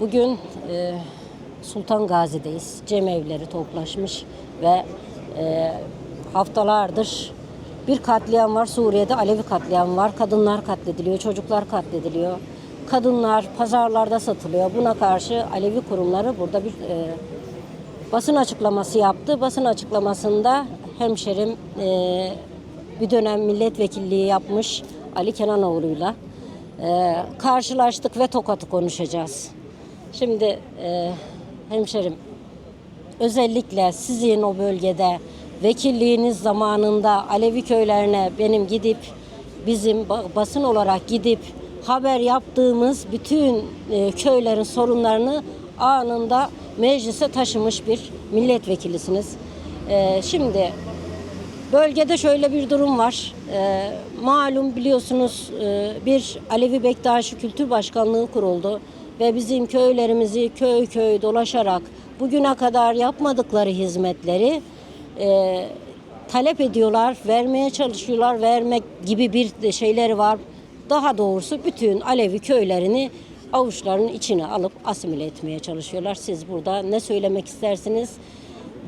Bugün e, Sultan Gazi'deyiz. Cemevleri toplaşmış ve e, haftalardır bir katliam var. Suriye'de Alevi katliam var. Kadınlar katlediliyor, çocuklar katlediliyor. Kadınlar pazarlarda satılıyor. Buna karşı Alevi kurumları burada bir e, basın açıklaması yaptı. Basın açıklamasında hemşerim e, bir dönem milletvekilliği yapmış Ali Kenanoğlu'yla e, karşılaştık ve Tokat'ı konuşacağız. Şimdi e, hemşerim özellikle sizin o bölgede vekilliğiniz zamanında Alevi köylerine benim gidip bizim ba- basın olarak gidip haber yaptığımız bütün e, köylerin sorunlarını anında meclise taşımış bir milletvekilisiniz. E, şimdi Bölgede şöyle bir durum var. Ee, malum biliyorsunuz e, bir Alevi Bektaşi Kültür Başkanlığı kuruldu ve bizim köylerimizi köy köy dolaşarak bugüne kadar yapmadıkları hizmetleri e, talep ediyorlar, vermeye çalışıyorlar, vermek gibi bir şeyleri var. Daha doğrusu bütün Alevi köylerini avuçlarının içine alıp asimile etmeye çalışıyorlar. Siz burada ne söylemek istersiniz?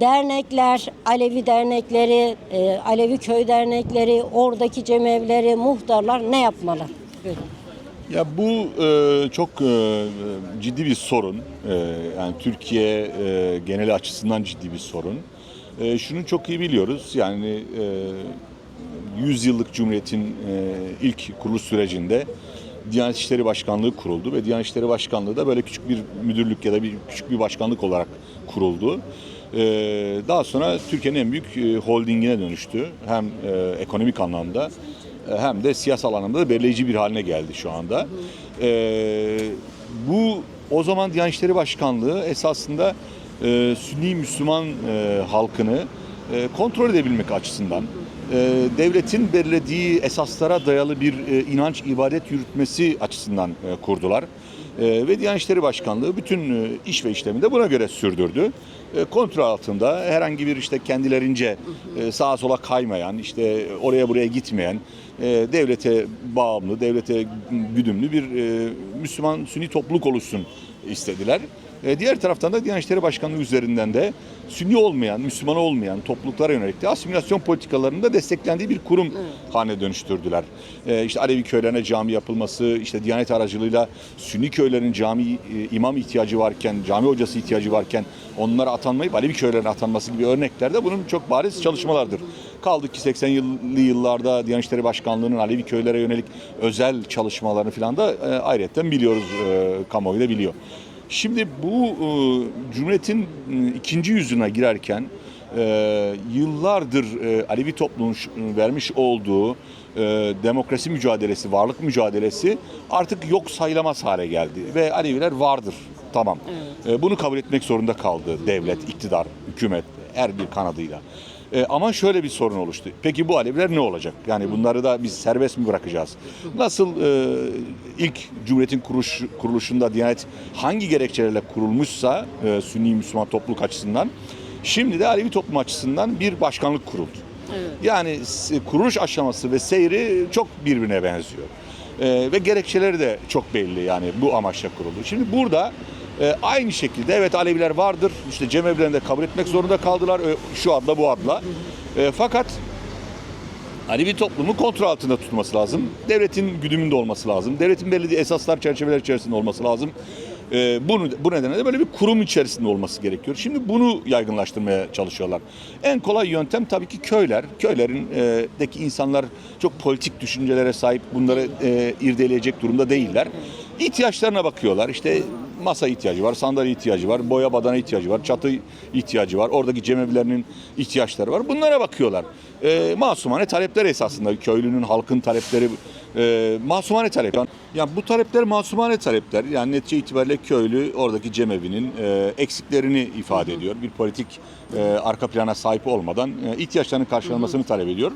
dernekler, Alevi dernekleri, e, Alevi köy dernekleri, oradaki cemevleri, muhtarlar ne yapmalı? Buyurun. Ya bu e, çok e, ciddi bir sorun. E, yani Türkiye e, geneli açısından ciddi bir sorun. E, şunu çok iyi biliyoruz. Yani e, 100 yıllık Cumhuriyet'in e, ilk kuruluş sürecinde Diyanet İşleri Başkanlığı kuruldu ve Diyanet İşleri Başkanlığı da böyle küçük bir müdürlük ya da bir küçük bir başkanlık olarak kuruldu. E, daha sonra Türkiye'nin en büyük e, holdingine dönüştü. Hem e, ekonomik anlamda e, hem de siyasal anlamda da belirleyici bir haline geldi şu anda. E, bu o zaman Diyanet İşleri Başkanlığı esasında e, Sünni Müslüman e, halkını e, kontrol edebilmek açısından e, devletin belirlediği esaslara dayalı bir e, inanç ibadet yürütmesi açısından e, kurdular. E, ve Diyanet İşleri Başkanlığı bütün e, iş ve işlemini de buna göre sürdürdü. E, kontrol altında herhangi bir işte kendilerince e, sağa sola kaymayan, işte oraya buraya gitmeyen, e, devlete bağımlı, devlete güdümlü bir e, Müslüman Sünni topluluk oluşsun istediler. E, Diğer taraftan da Diyanet İşleri Başkanlığı üzerinden de Sünni olmayan, Müslüman olmayan topluluklara yönelik de asimilasyon politikalarının da desteklendiği bir kurum haline dönüştürdüler. E, işte Alevi köylerine cami yapılması, işte Diyanet aracılığıyla Sünni köylerin cami imam ihtiyacı varken, cami hocası ihtiyacı varken onlara atanmayıp Alevi köylerine atanması gibi örnekler de bunun çok bariz çalışmalardır. Kaldı ki 80'li yıllarda Diyanet İşleri Başkanlığı'nın Alevi köylere yönelik özel çalışmalarını falan da e, ayrıca biliyoruz, e, kamuoyu da biliyor. Şimdi bu e, Cumhuriyet'in e, ikinci yüzyına girerken e, yıllardır e, Alevi toplumun ş- vermiş olduğu e, demokrasi mücadelesi, varlık mücadelesi artık yok sayılamaz hale geldi. Ve Aleviler vardır, tamam. E, bunu kabul etmek zorunda kaldı devlet, iktidar, hükümet her bir kanadıyla. E, ama şöyle bir sorun oluştu. Peki bu Aleviler ne olacak? Yani bunları da biz serbest mi bırakacağız? Nasıl e, ilk Cumhuriyet'in kuruluş, kuruluşunda Diyanet hangi gerekçelerle kurulmuşsa e, Sünni Müslüman topluluk açısından şimdi de Alevi toplum açısından bir başkanlık kuruldu. Yani kuruluş aşaması ve seyri çok birbirine benziyor. E, ve gerekçeleri de çok belli yani bu amaçla kuruldu. Şimdi burada e, aynı şekilde evet Aleviler vardır. İşte cemevlerinde kabul etmek zorunda kaldılar e, şu adla bu adla. E, fakat Alevi toplumu kontrol altında tutması lazım. Devletin güdümünde olması lazım. Devletin belirlediği esaslar çerçeveler içerisinde olması lazım. Ee, bunu bu nedenle de böyle bir kurum içerisinde olması gerekiyor. Şimdi bunu yaygınlaştırmaya çalışıyorlar. En kolay yöntem tabii ki köyler. Köylerin e, deki insanlar çok politik düşüncelere sahip. Bunları e, irdeleyecek durumda değiller. İhtiyaçlarına bakıyorlar. İşte masa ihtiyacı var, sandalye ihtiyacı var, boya badana ihtiyacı var, çatı ihtiyacı var, oradaki cemevlerinin ihtiyaçları var. Bunlara bakıyorlar. E, masumane talepler esasında köylünün, halkın talepleri e, masumane talep. Yani bu talepler masumane talepler. Yani netice itibariyle köylü oradaki cemevinin e, eksiklerini ifade ediyor. Bir politik e, arka plana sahip olmadan e, ihtiyaçlarının karşılanmasını talep ediyor.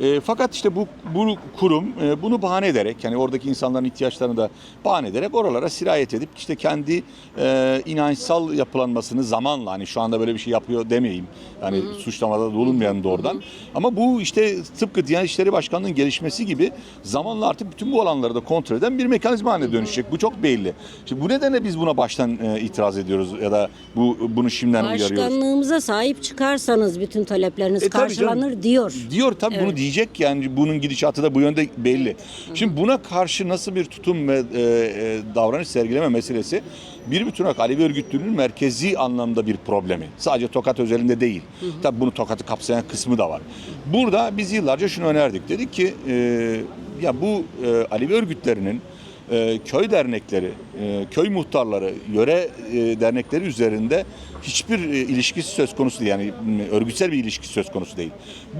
E, fakat işte bu, bu kurum e, bunu bahane ederek yani oradaki insanların ihtiyaçlarını da bahane ederek oralara sirayet edip işte kendi e, inançsal yapılanmasını zamanla hani şu anda böyle bir şey yapıyor demeyeyim. Yani suçlamada da bulunmayan doğrudan. Ama bu işte tıpkı Diyanet İşleri Başkanlığı'nın gelişmesi gibi zamanla artık bütün bu alanları da kontrol eden bir mekanizma haline dönüşecek. Bu çok belli. Şimdi bu nedenle biz buna baştan e, itiraz ediyoruz ya da bu bunu şimdiden uyarıyoruz. Başkanlığımıza sahip çıkarsanız bütün talepleriniz E, karşılanır diyor. Diyor tabii bunu Evet. Diyecek yani bunun gidişatı da bu yönde belli. Şimdi buna karşı nasıl bir tutum ve e, e, davranış sergileme meselesi bir bütün olarak Alevi örgütlüğünün merkezi anlamda bir problemi. Sadece Tokat özelinde değil. Tabii bunu Tokat'ı kapsayan kısmı da var. Burada biz yıllarca şunu önerdik. Dedik ki e, ya bu e, Alevi örgütlerinin e, köy dernekleri, köy muhtarları, yöre e, dernekleri üzerinde hiçbir e, ilişkisi söz konusu değil. Yani örgütsel bir ilişki söz konusu değil.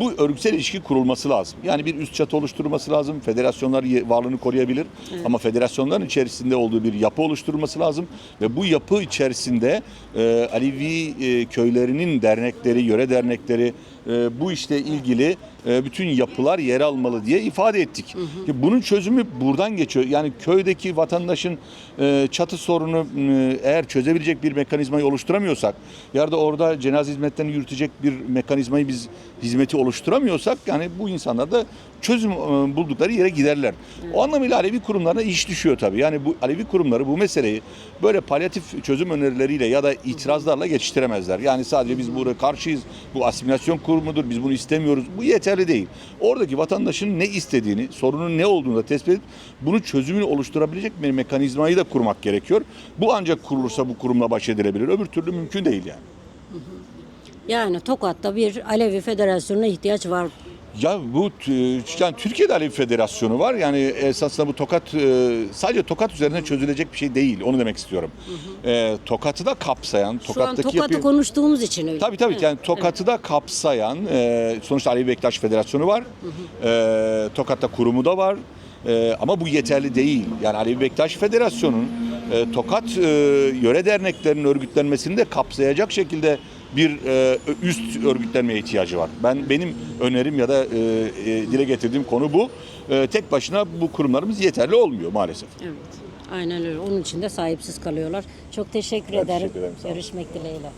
Bu örgütsel ilişki kurulması lazım. Yani bir üst çatı oluşturulması lazım. Federasyonlar varlığını koruyabilir. Ama federasyonların içerisinde olduğu bir yapı oluşturulması lazım. Ve bu yapı içerisinde e, Alevi e, köylerinin dernekleri, yöre dernekleri e, bu işle ilgili e, bütün yapılar yer almalı diye ifade ettik. Ya Bunun çözümü buradan geçiyor. Yani köydeki vatandaşın e, çatı sorunu e, eğer çözebilecek bir mekanizmayı oluşturamıyorsak ya da orada cenaze hizmetlerini yürütecek bir mekanizmayı biz hizmeti oluşturamıyorsak yani bu insanlar da çözüm e, buldukları yere giderler. O anlamıyla Alevi kurumlarına iş düşüyor tabii. Yani bu Alevi kurumları bu meseleyi böyle palyatif çözüm önerileriyle ya da itirazlarla geçiştiremezler. Yani sadece biz buraya karşıyız, bu asimilasyon kurumudur, biz bunu istemiyoruz. Bu yeterli değil. Oradaki vatandaşın ne istediğini, sorunun ne olduğunu da tespit edip bunu çözümünü oluşturabilecek bir mekanizmayı da kurmak gerekiyor. Bu ancak kurulursa bu kurumla baş edilebilir. Öbür türlü mümkün değil yani. Yani Tokat'ta bir Alevi Federasyonu'na ihtiyaç var. Ya bu t- yani Türkiye'de Alevi Federasyonu var. Yani esasında bu Tokat e, sadece Tokat üzerine çözülecek bir şey değil. Onu demek istiyorum. E, Tokat'ı da kapsayan, Şu an Tokat'taki Tokat'ı yapıyı- konuştuğumuz için öyle. Tabii tabii Evet, yani Tokat'ı da kapsayan e, sonuçta Alevi Bektaş Federasyonu var. E, Tokat'ta kurumu da var. E, ama bu yeterli değil. Yani Alevi Bektaş Federasyonu'nun e, Tokat e, yöre derneklerinin örgütlenmesini de kapsayacak şekilde bir e, üst örgütlenmeye ihtiyacı var. Ben benim önerim ya da e, e, dile getirdiğim konu bu. E, tek başına bu kurumlarımız yeterli olmuyor maalesef. Evet. Aynen öyle. Onun için de sahipsiz kalıyorlar. Çok teşekkür Ben ederim. teşekkür ederim. Görüşmek dileğiyle.